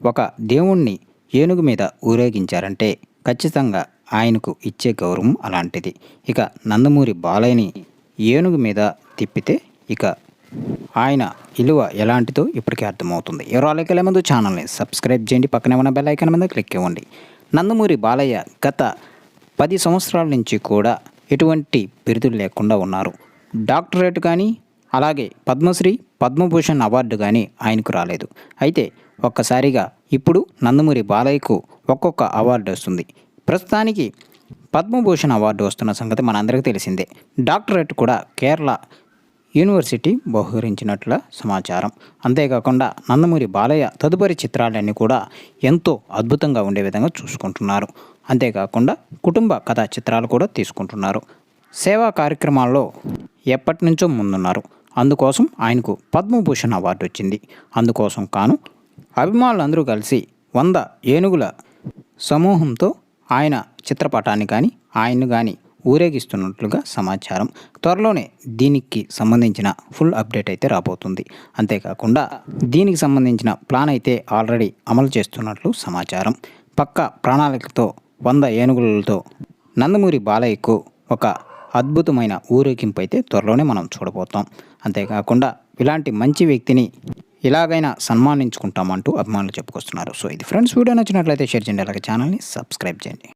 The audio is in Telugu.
ఒక దేవుణ్ణి ఏనుగు మీద ఊరేగించారంటే ఖచ్చితంగా ఆయనకు ఇచ్చే గౌరవం అలాంటిది. ఇక నందమూరి బాలయ్యని ఏనుగు మీద తిప్పితే ఇక ఆయన విలువ ఎలాంటిదో ఇప్పటికే అర్థమవుతుంది. ఎవరాలకెళ్ళే ముందు ఛానల్ని సబ్స్క్రైబ్ చేయండి. పక్కనే ఉన్న బెల్ ఐకాన్ మీద క్లిక్ ఇవ్వండి. నందమూరి బాలయ్య గత పది సంవత్సరాల నుంచి కూడా ఎటువంటి బిరుదులు లేకుండా ఉన్నారు. డాక్టరేట్ కానీ అలాగే పద్మశ్రీ పద్మభూషణ్ అవార్డు కానీ ఆయనకు రాలేదు. అయితే ఒక్కసారిగా ఇప్పుడు నందమూరి బాలయ్యకు ఒక్కొక్క అవార్డు వస్తుంది. ప్రస్తుతానికి పద్మభూషణ్ అవార్డు వస్తున్న సంగతి మనందరికీ తెలిసిందే. డాక్టరేట్ కూడా కేరళ యూనివర్సిటీ బహుకరించినట్ల సమాచారం. అంతేకాకుండా నందమూరి బాలయ్య తదుపరి చిత్రాలన్నీ కూడా ఎంతో అద్భుతంగా ఉండే విధంగా చూసుకుంటున్నారు. అంతేకాకుండా కుటుంబ కథా చిత్రాలు కూడా తీసుకుంటున్నారు. సేవా కార్యక్రమాల్లో ఎప్పటి నుంచో ముందున్నారు. అందుకోసం ఆయనకు పద్మభూషణ్ అవార్డు వచ్చింది. అందుకోసం కాను అభిమానులందరూ కలిసి వంద ఏనుగుల సమూహంతో ఆయన చిత్రపటాన్ని కానీ ఆయన్ను కానీ ఊరేగిస్తున్నట్లుగా సమాచారం త్వరలోనే దీనికి సంబంధించిన ఫుల్ అప్డేట్ అయితే రాబోతుంది. అంతేకాకుండా దీనికి సంబంధించిన ప్లాన్ అయితే ఆల్రెడీ అమలు చేస్తున్నట్లు సమాచారం. పక్క ప్రణాళికతో వంద ఏనుగులతో నందమూరి బాలయ్యకు ఒక అద్భుతమైన ఊరేగింపు అయితే త్వరలోనే మనం చూడబోతాం. అంతేకాకుండా ఇలాంటి మంచి వ్యక్తిని ఇలాగైనా సన్మానించుకుంటామంటూ అభిమానులు చెప్పుకొస్తున్నారు. సో ఇది ఫ్రెండ్స్ వీడియో నచ్చినట్లయితే షేర్ చేయండి. అలాగే ఛానల్ని సబ్స్క్రైబ్ చేయండి.